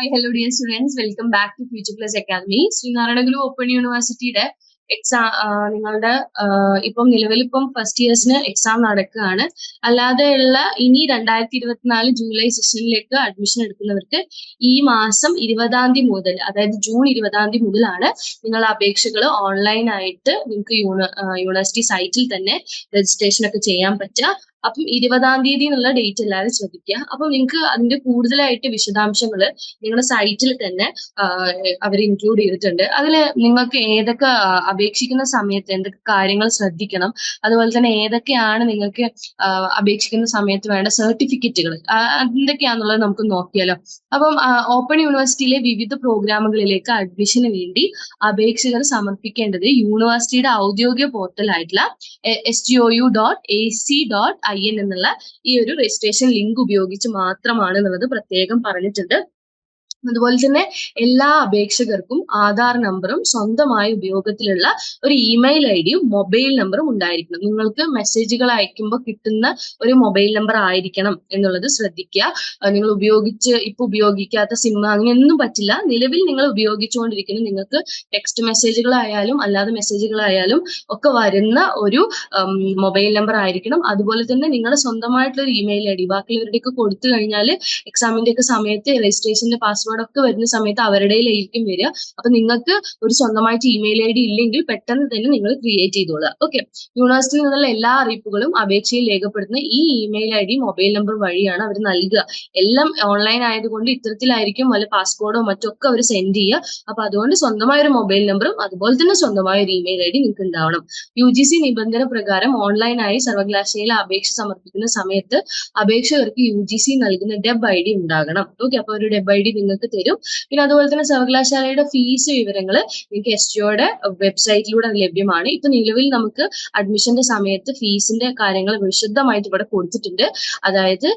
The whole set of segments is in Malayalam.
Hi hello dear students welcome back to Future Plus Academy Sreenarayanaguru open യൂണിവേഴ്സിറ്റിയുടെ എക്സാം നിങ്ങളുടെ ഇപ്പം നിലവിൽ ഇപ്പം ഫസ്റ്റ് ഇയേഴ്സിന് എക്സാം നടക്കുകയാണ്. അല്ലാതെയുള്ള ഇനി രണ്ടായിരത്തി ഇരുപത്തിനാല് ജൂലൈ സെഷനിലേക്ക് അഡ്മിഷൻ എടുക്കുന്നവർക്ക് ഈ മാസം ഇരുപതാം തീയതി മുതൽ അതായത് ജൂൺ ഇരുപതാം തീയതി മുതലാണ് നിങ്ങൾ അപേക്ഷകൾ ഓൺലൈനായിട്ട് നിങ്ങൾക്ക് യൂണിവേഴ്സിറ്റി സൈറ്റിൽ തന്നെ രജിസ്ട്രേഷൻ ഒക്കെ ചെയ്യാൻ പറ്റുക. അപ്പം ഇരുപതാം തീയതി എന്നുള്ള ഡേറ്റ് എല്ലാവരും ശ്രദ്ധിക്കുക. അപ്പം നിങ്ങൾക്ക് അതിന്റെ കൂടുതലായിട്ട് വിശദാംശങ്ങൾ നിങ്ങളുടെ സൈറ്റിൽ തന്നെ അവർ ഇൻക്ലൂഡ് ചെയ്തിട്ടുണ്ട്. അതിൽ നിങ്ങൾക്ക് ഏതൊക്കെ അപേക്ഷിക്കുന്ന സമയത്ത് എന്തൊക്കെ കാര്യങ്ങൾ ശ്രദ്ധിക്കണം. അതുപോലെ തന്നെ ഏതൊക്കെയാണ് നിങ്ങൾക്ക് അപേക്ഷിക്കുന്ന സമയത്ത് വേണ്ട സർട്ടിഫിക്കറ്റുകൾ എന്തൊക്കെയാണെന്നുള്ളത് നമുക്ക് നോക്കിയാലോ. അപ്പം ഓപ്പൺ യൂണിവേഴ്സിറ്റിയിലെ വിവിധ പ്രോഗ്രാമുകളിലേക്ക് അഡ്മിഷന് വേണ്ടി അപേക്ഷകർ സമർപ്പിക്കേണ്ടത് യൂണിവേഴ്സിറ്റിയുടെ ഔദ്യോഗിക പോർട്ടലായിട്ടുള്ള S T O U dot A C dot I N എന്നുള്ള ഈ ഒരു രജിസ്ട്രേഷൻ ലിങ്ക് ഉപയോഗിച്ച് മാത്രമാണ് എന്നുള്ളത് പ്രത്യേകം പറഞ്ഞിട്ടുണ്ട്. അതുപോലെ തന്നെ എല്ലാ അപേക്ഷകർക്കും ആധാർ നമ്പറും സ്വന്തമായി ഉപയോഗത്തിലുള്ള ഒരു ഇമെയിൽ ഐ ഡിയും മൊബൈൽ നമ്പറും ഉണ്ടായിരിക്കണം. നിങ്ങൾക്ക് മെസ്സേജുകൾ അയക്കുമ്പോൾ കിട്ടുന്ന ഒരു മൊബൈൽ നമ്പർ ആയിരിക്കണം എന്നുള്ളത് ശ്രദ്ധിക്കുക. നിങ്ങൾ ഉപയോഗിച്ച് ഇപ്പൊ ഉപയോഗിക്കാത്ത സിം അങ്ങനെയൊന്നും പറ്റില്ല. നിലവിൽ നിങ്ങൾ ഉപയോഗിച്ചുകൊണ്ടിരിക്കുന്ന നിങ്ങൾക്ക് ടെക്സ്റ്റ് മെസ്സേജുകളായാലും അല്ലാതെ മെസ്സേജുകളായാലും ഒക്കെ വരുന്ന ഒരു മൊബൈൽ നമ്പർ ആയിരിക്കണം. അതുപോലെ തന്നെ നിങ്ങളുടെ സ്വന്തമായിട്ടുള്ള ഒരു ഇമെയിൽ ഐ ഡി ബാക്കിയുള്ളവരുടെയൊക്കെ കൊടുത്തു കഴിഞ്ഞാൽ എക്സാമിന്റെ ഒക്കെ സമയത്ത് രജിസ്ട്രേഷന്റെ പാസ്വേഡ് ഒക്കെ വരുന്ന സമയത്ത് അവരുടെയിലായിരിക്കും വരിക. അപ്പൊ നിങ്ങൾക്ക് ഒരു സ്വന്തമായിട്ട് ഇമെയിൽ ഐ ഡി ഇല്ലെങ്കിൽ പെട്ടെന്ന് തന്നെ നിങ്ങൾ ക്രിയേറ്റ് ചെയ്തോളുക. ഓക്കെ യൂണിവേഴ്സിറ്റിയിൽ നിന്നുള്ള എല്ലാ അറിയിപ്പുകളും അപേക്ഷയിൽ രേഖപ്പെടുത്തുന്ന ഈ email I D mobile number വഴിയാണ് അവർ നൽകുക. എല്ലാം ഓൺലൈൻ ആയതുകൊണ്ട് ഇത്തരത്തിലായിരിക്കും വല്ല പാസ്പോർട്ടോ മറ്റൊക്കെ അവർ സെൻഡ് ചെയ്യുക. അപ്പൊ അതുകൊണ്ട് സ്വന്തമായ ഒരു മൊബൈൽ നമ്പറും അതുപോലെ തന്നെ സ്വന്തമായ ഒരു ഇമെയിൽ ഐ ഡി നിങ്ങൾക്ക് ഉണ്ടാവണം. യു ജി സി നിബന്ധന പ്രകാരം ഓൺലൈനായി സർവകലാശാലയിൽ അപേക്ഷ സമർപ്പിക്കുന്ന സമയത്ത് അപേക്ഷകർക്ക് യു ജി സി നൽകുന്ന ഡെബ് ഐ ഡി ഉണ്ടാകണം. ഓക്കെ അപ്പൊ ഒരു ഡെബ് ഐ ഡി നിങ്ങൾക്ക് തരും. പിന്നെ അതുപോലെ തന്നെ സർവകലാശാലയുടെ ഫീസ് വിവരങ്ങൾ നിങ്ങൾക്ക് എസ് ജിയുടെ വെബ്സൈറ്റിലൂടെ ലഭ്യമാണ്. ഇപ്പൊ നിലവിൽ നമുക്ക് അഡ്മിഷന്റെ സമയത്ത് ഫീസിന്റെ കാര്യങ്ങൾ വിശദമായിട്ട് ഇവിടെ കൊടുത്തിട്ടുണ്ട്. അതായത്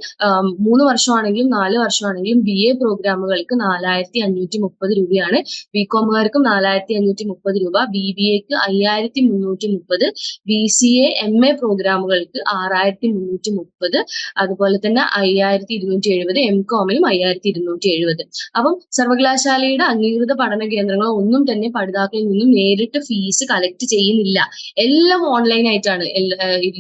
മൂന്ന് വർഷമാണെങ്കിലും നാല് വർഷമാണെങ്കിലും ബി എ പ്രോഗ്രാമുകൾക്ക് നാലായിരത്തി അഞ്ഞൂറ്റി മുപ്പത് രൂപയാണ്. ബി കോമുകാർക്കും നാലായിരത്തി അഞ്ഞൂറ്റി മുപ്പത് രൂപ. ബി ബി എക്ക് അയ്യായിരത്തി മുന്നൂറ്റി മുപ്പത് B C A M A പ്രോഗ്രാമുകൾക്ക് ആറായിരത്തി മുന്നൂറ്റി മുപ്പത് അതുപോലെ തന്നെ അയ്യായിരത്തി ഇരുന്നൂറ്റി എഴുപത് എം കോമിലും അയ്യായിരത്തി ഇരുന്നൂറ്റി എഴുപത് അപ്പം സർവകലാശാലയുടെ അംഗീകൃത പഠന കേന്ദ്രങ്ങളോ ഒന്നും തന്നെ പഠിതാക്കളിൽ നിന്നും നേരിട്ട് ഫീസ് കളക്ട് ചെയ്യുന്നില്ല. എല്ലാം ഓൺലൈൻ ആയിട്ടാണ്.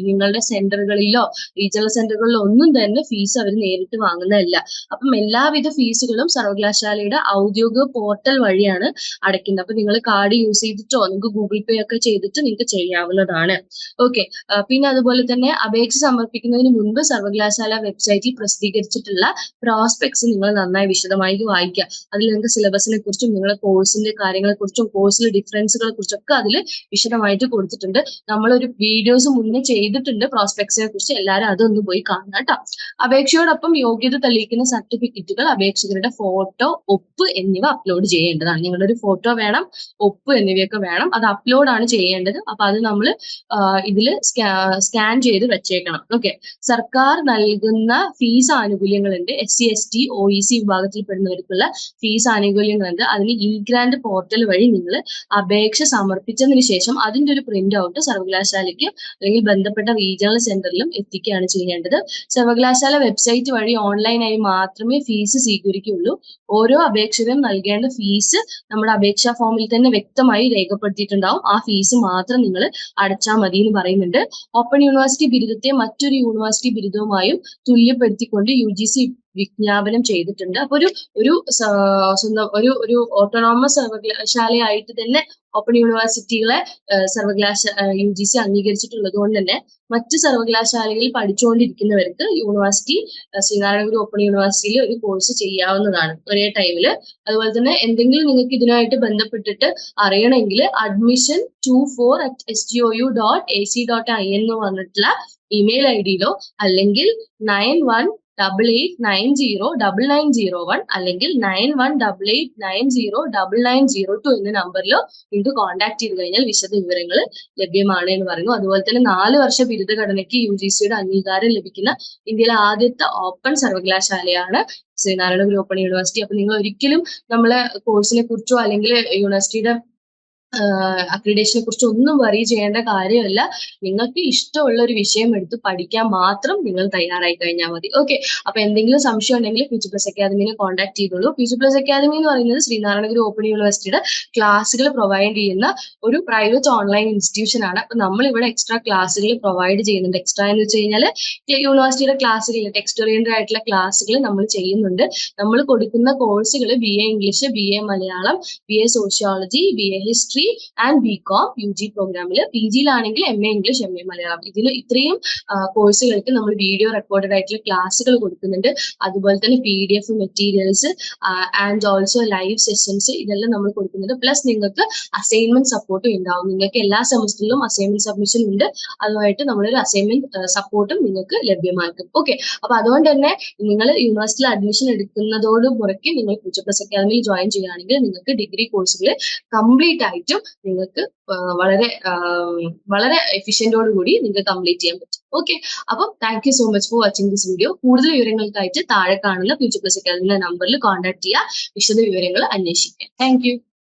നിങ്ങളുടെ സെന്ററുകളിലോ റീജിയണൽ സെന്ററുകളിലോ ഒന്നും തന്നെ ഫീസ് അവർ നേരിട്ട് വാങ്ങുന്നതല്ല. അപ്പം എല്ലാവിധ ഫീസുകളും സർവകലാശാലയുടെ ഔദ്യോഗിക പോർട്ടൽ വഴിയാണ് അടയ്ക്കുന്നത്. അപ്പൊ നിങ്ങൾ കാർഡ് യൂസ് ചെയ്തിട്ടോ നിങ്ങൾക്ക് ഗൂഗിൾ പേ ഒക്കെ ചെയ്തിട്ട് നിങ്ങൾക്ക് ചെയ്യാവുന്നതാണ്. ഓക്കെ പിന്നെ അതുപോലെ തന്നെ അപേക്ഷ സമർപ്പിക്കുന്നതിന് മുൻപ് സർവകലാശാല വെബ്സൈറ്റിൽ പ്രസിദ്ധീകരിച്ചിട്ടുള്ള പ്രോസ്പെക്ട്സ് നിങ്ങൾ നന്നായി വിശദമായി വായിക്കുക. അതിൽ നിങ്ങൾക്ക് സിലബസിനെ കുറിച്ചും നിങ്ങളെ കോഴ്സിന്റെ കാര്യങ്ങളെ കുറിച്ചും കോഴ്സിലെ ഡിഫറൻസുകളെ കുറിച്ചും ഒക്കെ അതിൽ വിശദമായിട്ട് കൊടുത്തിട്ടുണ്ട്. നമ്മളൊരു വീഡിയോസ് മുന്നേ ചെയ്തിട്ടുണ്ട് പ്രോസ്പെക്ട്സിനെ കുറിച്ച്. എല്ലാവരും അതൊന്ന് പോയി കാണണം കേട്ടോ അപേക്ഷയോടൊപ്പം യോഗ്യത തെളിയിക്കുന്ന സർട്ടിഫിക്കറ്റുകൾ അപേക്ഷകരുടെ ഫോട്ടോ ഒപ്പ് എന്നിവ അപ്ലോഡ് ചെയ്യേണ്ടതാണ്. നിങ്ങളുടെ ഒരു ഫോട്ടോ വേണം ഒപ്പ് എന്നിവയൊക്കെ വേണം. അത് അപ്ലോഡ് ആണ് ചെയ്യേണ്ടത്. അപ്പൊ അത് നമ്മൾ ഇതിൽ സ്കാൻ ചെയ്ത് വെച്ചേക്കണം. ഓക്കെ. സർക്കാർ നൽകുന്ന fees ആനുകൂല്യങ്ങളുണ്ട്. S C S T O E C വിഭാഗത്തിൽപ്പെടുന്നവർക്കുള്ള fees ആനുകൂല്യങ്ങളുണ്ട്. അതിന് ഇ ഗ്രാൻഡ് പോർട്ടൽ വഴി നിങ്ങൾ അപേക്ഷ സമർപ്പിച്ചതിന് ശേഷം അതിന്റെ ഒരു പ്രിന്റ് ഔട്ട് സർവകലാശാലയ്ക്ക് അല്ലെങ്കിൽ ബന്ധപ്പെട്ട റീജിയണൽ സെന്ററിലും എത്തിക്കുകയാണ് ചെയ്യേണ്ടത്. സർവകലാശാല വെബ്സൈറ്റ് വഴി ഓൺലൈനായി മാത്രമേ ഫീസ് സ്വീകരിക്കുകയുള്ളൂ. ഓരോ അപേക്ഷകരും നൽകേണ്ട ഫീസ് നമ്മുടെ അപേക്ഷാ ഫോമിൽ തന്നെ വ്യക്തമായി രേഖപ്പെടുത്തിയിട്ടുണ്ടാവും. ആ ഫീസ് മാത്രം നിങ്ങൾ അടച്ചാൽ മതി എന്ന് പറയുന്നുണ്ട്. ഓപ്പൺ യൂണിവേഴ്സിറ്റി ബിരുദത്തെ മറ്റൊരു യൂണിവേഴ്സിറ്റി ബിരുദവുമായും തുല്യപ്പെടുത്തിക്കൊണ്ട് യു ജി സി വിജ്ഞാപനം ചെയ്തിട്ടുണ്ട്. അപ്പൊ ഒരു ഒരു സ്വന്തം ഒരു ഒരു ഓട്ടോണോമസ് സർവകലാശാലയായിട്ട് തന്നെ ഓപ്പൺ യൂണിവേഴ്സിറ്റികളെ സർവകലാശ യു ജി സി അംഗീകരിച്ചിട്ടുള്ളത് കൊണ്ട് തന്നെ മറ്റ് സർവകലാശാലകളിൽ പഠിച്ചുകൊണ്ടിരിക്കുന്നവർക്ക് യൂണിവേഴ്സിറ്റി ശ്രീനാരായണഗുരു ഓപ്പൺ യൂണിവേഴ്സിറ്റിയിൽ ഒരു കോഴ്സ് ചെയ്യാവുന്നതാണ് ഒരേ ടൈമിൽ അതുപോലെ തന്നെ എന്തെങ്കിലും നിങ്ങൾക്ക് ഇതിനായിട്ട് ബന്ധപ്പെട്ടിട്ട് അറിയണമെങ്കിൽ admission two four at S G O U dot A C dot I എന്ന് പറഞ്ഞിട്ടുള്ള ഇമെയിൽ ഐ ഡിയിലോ അല്ലെങ്കിൽ nine one double eight nine zero double nine zero one അല്ലെങ്കിൽ nine one double eight nine zero double nine zero two എന്ന നമ്പറിലോ നിങ്ങൾക്ക് കോൺടാക്ട് ചെയ്ത് കഴിഞ്ഞാൽ വിശദ വിവരങ്ങൾ ലഭ്യമാണ് എന്ന് പറയുന്നു. അതുപോലെ തന്നെ നാല് വർഷ ബിരുദഘടനയ്ക്ക് യു ജി സിയുടെ അംഗീകാരം ലഭിക്കുന്ന ഇന്ത്യയിലെ ആദ്യത്തെ ഓപ്പൺ സർവകലാശാലയാണ് ശ്രീനാരായണ ഓപ്പൺ യൂണിവേഴ്സിറ്റി അപ്പൊ നിങ്ങൾ ഒരിക്കലും നമ്മളെ കോഴ്സിനെ കുറിച്ചോ അല്ലെങ്കിൽ യൂണിവേഴ്സിറ്റിയുടെ അക്രിഡേഷനെ കുറിച്ച് ഒന്നും വറി ചെയ്യേണ്ട കാര്യമല്ല. നിങ്ങൾക്ക് ഇഷ്ടമുള്ള ഒരു വിഷയം എടുത്ത് പഠിക്കാൻ മാത്രം നിങ്ങൾ തയ്യാറായി കഴിഞ്ഞാൽ മതി. ഓക്കെ അപ്പൊ എന്തെങ്കിലും സംശയം ഉണ്ടെങ്കിൽ ഫ്യൂച്ചർ പ്ലസ് അക്കാദമിനെ കോൺടാക്ട് ചെയ്തോളൂ. ഫ്യൂച്ചർ പ്ലസ് അക്കാദമി എന്ന് പറയുന്നത് ശ്രീനാരായണഗുരു ഓപ്പൺ യൂണിവേഴ്സിറ്റിയുടെ ക്ലാസ്സുകൾ പ്രൊവൈഡ് ചെയ്യുന്ന ഒരു പ്രൈവറ്റ് ഓൺലൈൻ ഇൻസ്റ്റിറ്റ്യൂഷൻ ആണ്. അപ്പൊ നമ്മൾ ഇവിടെ എക്സ്ട്രാ ക്ലാസ്സുകൾ പ്രൊവൈഡ് ചെയ്യുന്നുണ്ട്. എക്സ്ട്രാ എന്ന് വെച്ച് കഴിഞ്ഞാൽ യൂണിവേഴ്സിറ്റിയുടെ ക്ലാസ്സുകൾ ടെക്സ്റ്റ് ഓറിയന്റഡ് ആയിട്ടുള്ള ക്ലാസ്സുകൾ നമ്മൾ ചെയ്യുന്നുണ്ട്. നമ്മൾ കൊടുക്കുന്ന കോഴ്സുകൾ B A English B A Malayalam B A sociology B A history and B com U G പ്രോഗ്രാമിൽ P ജിയിലാണെങ്കിൽ M A English M A Malayalam ഇതിൽ ഇത്രയും കോഴ്സുകൾക്ക് നമ്മൾ വീഡിയോ റെക്കോർഡഡ് ആയിട്ടുള്ള ക്ലാസ്സുകൾ കൊടുക്കുന്നുണ്ട്. അതുപോലെ തന്നെ P D F materials and also live sessions ഇതെല്ലാം നമ്മൾ കൊടുക്കുന്നുണ്ട്. പ്ലസ് നിങ്ങൾക്ക് അസൈൻമെന്റ് സപ്പോർട്ടും ഉണ്ടാവും. നിങ്ങൾക്ക് എല്ലാ സെമസ്റ്ററിലും അസൈൻമെന്റ് സബ്മിഷൻ ഉണ്ട്. അതുമായിട്ട് നമ്മളൊരു അസൈൻമെന്റ് സപ്പോർട്ടും നിങ്ങൾക്ക് ലഭ്യമാക്കും. ഓക്കെ അപ്പൊ അതുകൊണ്ട് തന്നെ നിങ്ങൾ യൂണിവേഴ്സിറ്റിയിൽ അഡ്മിഷൻ എടുക്കുന്നതോട് മുറയ്ക്ക് നിങ്ങൾ ഫ്യൂച്ചർ പ്ലസ് അക്കാദമിയിൽ ജോയിൻ ചെയ്യുകയാണെങ്കിൽ നിങ്ങൾക്ക് ഡിഗ്രി കോഴ്സുകൾ കംപ്ലീറ്റ് ആയിട്ടും നിങ്ങൾക്ക് വളരെ വളരെ എഫിഷ്യന്റോട് കൂടി നിങ്ങൾക്ക് കംപ്ലീറ്റ് ചെയ്യാൻ പറ്റും. ഓക്കെ അപ്പം thank you so much for watching this video കൂടുതൽ വിവരങ്ങൾക്കായിട്ട് താഴെ കാണുന്ന ഫ്യൂച്ചർ പ്ലസ് അക്കാദമിയുടെ നമ്പറിൽ കോൺടാക്ട് ചെയ്യുക. വിശദ വിവരങ്ങൾ അന്വേഷിക്കുക താങ്ക്